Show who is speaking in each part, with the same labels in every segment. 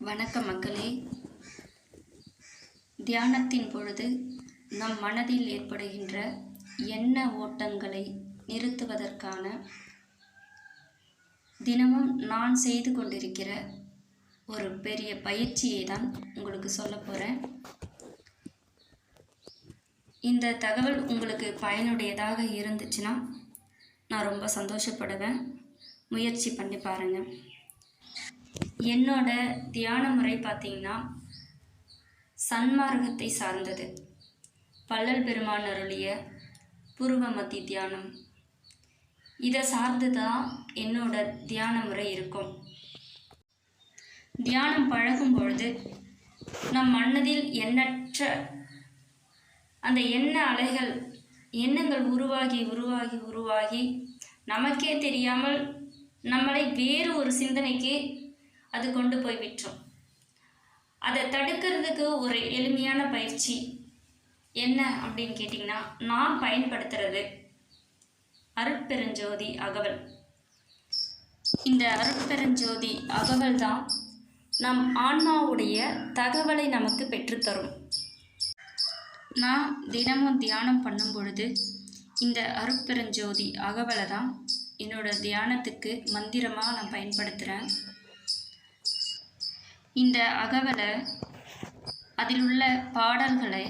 Speaker 1: வணக்க மக்களே. தியானத்தின் பொழுது நம் மனதில் ஏற்படுகின்ற எண்ண ஓட்டங்களை நிறுத்துவதற்கான தினமும் நான் செய்து கொண்டிருக்கிற ஒரு பெரிய பயிற்சியை தான் உங்களுக்கு சொல்ல போகிறேன் இந்த தகவல் உங்களுக்கு பயனுடையதாக இருந்துச்சுன்னா நான் ரொம்ப சந்தோஷப்படுவேன். முயற்சி பண்ணி பாருங்கள் என்னோட தியான முறை பார்த்தீங்கன்னா சன்மார்க்கத்தை சார்ந்தது. பள்ளல் பெருமான் அருளிய புருவமதி தியானம். இதை சார்ந்து தான் என்னோட தியான முறை இருக்கும். தியானம் பழகும் பொழுது நம் மனதில் எண்ணற்ற அந்த எண்ண அலைகள் எண்ணங்கள் உருவாகி உருவாகி உருவாகி நமக்கே தெரியாமல் நம்மளை வேறு ஒரு சிந்தனைக்கு அது கொண்டு போய் விட்டுரும் அதை தடுக்கிறதுக்கு ஒரு எளிமையான பயிற்சி என்ன அப்படின்னு கேட்டிங்கன்னா நான் பயன்படுத்துறது அருட்பெருஞ்சோதி அகவல். இந்த அருட்பெருஞ்சோதி அகவல் தான் நம் ஆன்மாவுடைய தகவலை நமக்கு பெற்றுத்தரும். நான் தினமும் தியானம் பண்ணும் பொழுது இந்த அருட்பெருஞ்சோதி அகவலை தான் என்னோட தியானத்துக்கு மந்திரமாக நான் பயன்படுத்துகிறேன் இந்த அகவலை அதில் உள்ள பாடல்களை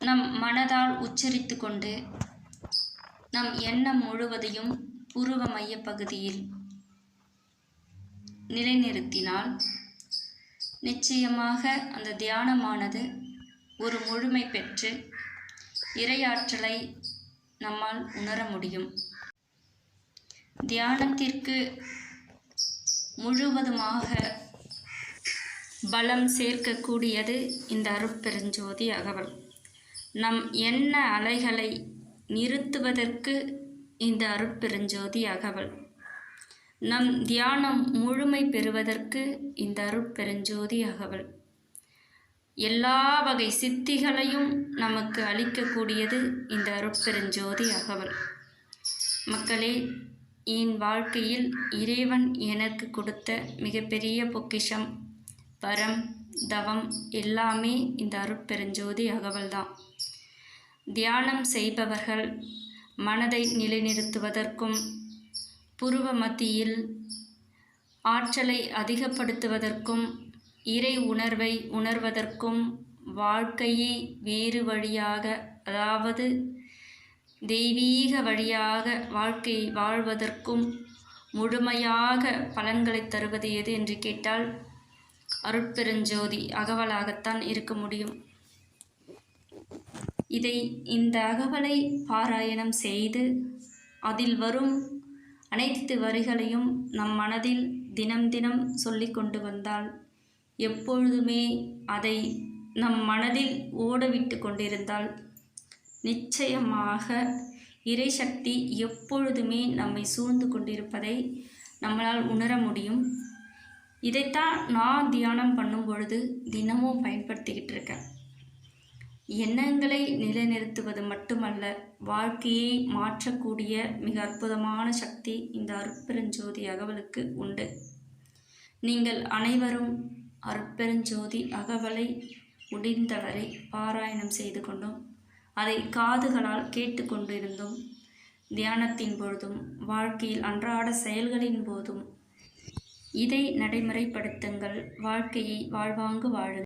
Speaker 1: நம் மனதால் உச்சரித்து கொண்டு நம் எண்ணம் முழுவதையும் புருவ மைய பகுதியில் நிலைநிறுத்தினால் நிச்சயமாக அந்த தியானமானது ஒரு முழுமை பெற்று இரையாற்றலை நம்மால் உணர முடியும். தியானத்திற்கு முழுவதுமாக பலம் சேர்க்கக்கூடியது இந்த அருட்பெருஞ்சோதி அகவல். நம் எண்ண அலைகளை நிறுத்துவதற்கு இந்த அருட்பெருஞ்சோதி அகவல். நம் தியானம் முழுமை பெறுவதற்கு இந்த அருட்பெருஞ்சோதி அகவல். எல்லா வகை சித்திகளையும் நமக்கு அளிக்கக்கூடியது இந்த அருட்பெருஞ்சோதி அகவல். மக்களே என் வாழ்க்கையில் இறைவன் எனக்கு கொடுத்த மிகப்பெரிய பொக்கிஷம் வரம் தவம் எல்லாமே இந்த அருட்பெருஞ்சோதி அகவல்தான். தியானம் செய்பவர்கள் மனதை நிலைநிறுத்துவதற்கும் புருவ மத்தியில் ஆற்றலை அதிகப்படுத்துவதற்கும் இறை உணர்வை உணர்வதற்கும் வாழ்க்கையை வேறு வழியாக அதாவது தெய்வீக வழியாக வாழ்க்கை வாழ்வதற்கும் முழுமையாக பலன்களை தருவது எது என்று கேட்டால் அருட்பெருஞ்சோதி அகவலாகத்தான் இருக்க முடியும். இதை இந்த அகவலை பாராயணம் செய்து அதில் வரும் அனைத்து வரிகளையும் நம் மனதில் தினம் தினம் சொல்லி கொண்டு வந்தால் எப்பொழுதுமே அதை நம் மனதில் ஓடவிட்டு கொண்டிருந்தால் நிச்சயமாக இறைசக்தி எப்பொழுதுமே நம்மை சூழ்ந்து கொண்டிருப்பதை நம்மளால் உணர முடியும். இதைத்தான் நான் தியானம் பண்ணும் பொழுது தினமும் பயன்படுத்திக்கிட்டு இருக்கேன். எண்ணங்களை நிலைநிறுத்துவது மட்டுமல்ல வாழ்க்கையை மாற்றக்கூடிய மிக அற்புதமான சக்தி இந்த அற்பெருஞ்சோதி அகவலுக்கு உண்டு. நீங்கள் அனைவரும் அற்பெருஞ்சோதி அகவலை முடிந்தவரை பாராயணம் செய்து கொண்டோம். அதை காதுகளால் கேட்டுக்கொண்டிருந்தும் தியானத்தின் பொழுதும் வாழ்க்கையில் அன்றாட செயல்களின் போதும். இதை நடைமுறைப்படுத்துங்கள். வாழ்க்கையை வாழ்வாங்கு வாழுங்கள்.